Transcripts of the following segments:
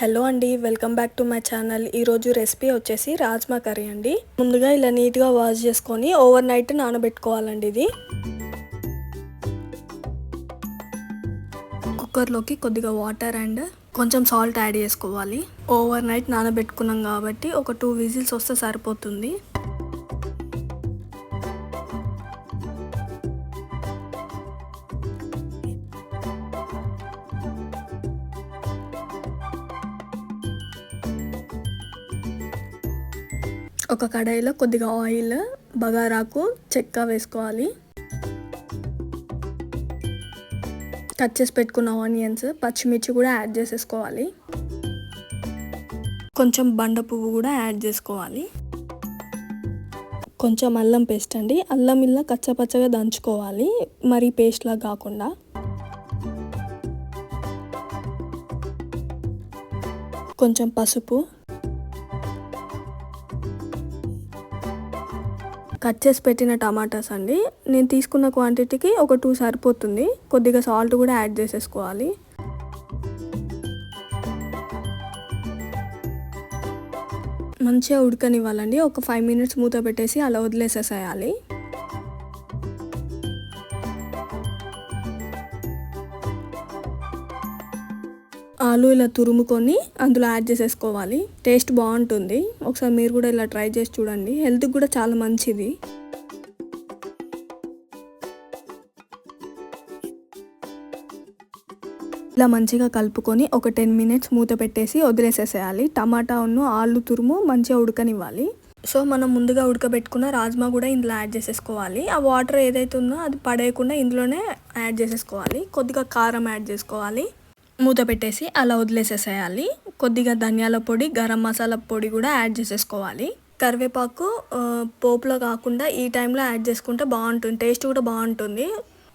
Hello అండి welcome back to my channel. ఈరోజు recipe వచ్చేసి రాజ్మా కర్రీ అండి. ముందుగా ఇలా నీట్గా వాష్ చేసుకొని ఓవర్ నైట్ నానబెట్టుకోవాలండి ఇది. కుక్కర్లోకి కొద్దిగా వాటర్ అండ్ కొంచెం సాల్ట్ యాడ్ చేసుకోవాలి. ఓవర్ నైట్ నానబెట్టుకున్నాం కాబట్టి ఒక టూ విజిల్స్ వస్తే సరిపోతుంది. ఒక కడాయిలో కొద్దిగా ఆయిల్ బగారాకు చెక్క వేసుకోవాలి. కట్ చేసి పెట్టుకున్న ఆనియన్స్ పచ్చిమిర్చి కూడా యాడ్ చేసేసుకోవాలి. కొంచెం బండ పువ్వు కూడా యాడ్ చేసుకోవాలి. కొంచెం అల్లం పేస్ట్ అండి. అల్లం ఇలా కచ్చపచ్చగా దంచుకోవాలి. మరి పేస్ట్లా కాకుండా. కొంచెం పసుపు కట్ చేసి పెట్టిన టమాటాస్ అండి. నేను తీసుకున్న క్వాంటిటీకి ఒక టూ సరిపోతుంది. కొద్దిగా సాల్ట్ కూడా యాడ్ చేసేసుకోవాలి. మంచిగా ఉడకనివ్వాలండి. ఒక ఫైవ్ మినిట్స్ మూత పెట్టేసి అలా వదిలేసేసేయాలి. ఆలు ఇలా తురుముకొని అందులో యాడ్ చేసేసుకోవాలి. టేస్ట్ బాగుంటుంది. ఒకసారి మీరు కూడా ఇలా ట్రై చేసి చూడండి. హెల్త్కి కూడా చాలా మంచిది. ఇలా మంచిగా కలుపుకొని ఒక టెన్ మినిట్స్ మూత పెట్టేసి వదిలేసేసేయాలి. టమాటా ఉన్ను ఆలు తురుము మంచిగా ఉడకనివ్వాలి. సో మనం ముందుగా ఉడకబెట్టుకున్న రాజ్మా కూడా ఇందులో యాడ్ చేసేసుకోవాలి. ఆ వాటర్ ఏదైతే ఉందో అది పడేయకుండా ఇందులోనే యాడ్ చేసేసుకోవాలి. కొద్దిగా కారం యాడ్ చేసుకోవాలి. మూత పెట్టేసి అలా వదిలేసేసేయాలి. కొద్దిగా ధనియాల పొడి గరం మసాలా పొడి కూడా యాడ్ చేసేసుకోవాలి. కరివేపాకు పోపులో కాకుండా ఈ టైంలో యాడ్ చేసుకుంటే బాగుంటుంది టేస్ట్ కూడా బాగుంటుంది.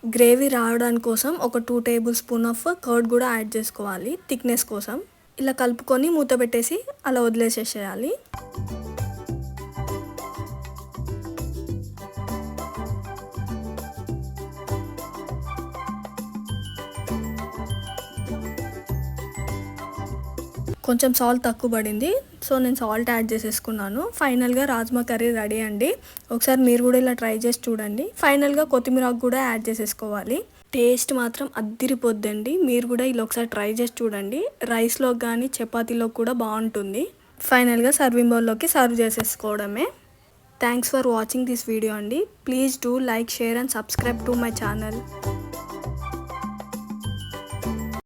గ్రేవీ రావడానికి కోసం ఒక two tablespoon of curd కూడా యాడ్ చేసుకోవాలి థిక్నెస్ కోసం. ఇలా కలుపుకొని మూత పెట్టేసి అలా వదిలేసేసేయాలి. కొంచెం సాల్ట్ తక్కువ పడింది. సో నేను సాల్ట్ యాడ్ చేసేసుకున్నాను. ఫైనల్గా రాజ్మా కర్రీ రెడీ అండి. ఒకసారి మీరు కూడా ఇలా ట్రై చేసి చూడండి. ఫైనల్గా కొత్తిమీర కూడా యాడ్ చేసేసుకోవాలి. టేస్ట్ మాత్రం అద్దిరిపోద్దండి. మీరు కూడా ఇలా ఒకసారి ట్రై చేసి చూడండి. రైస్లో కానీ చపాతీలో కూడా బాగుంటుంది. ఫైనల్గా సర్వింగ్ బౌల్లోకి సర్వ్ చేసేసుకోవడమే. Thanks for watching this video అండి. Please do like share and subscribe to my channel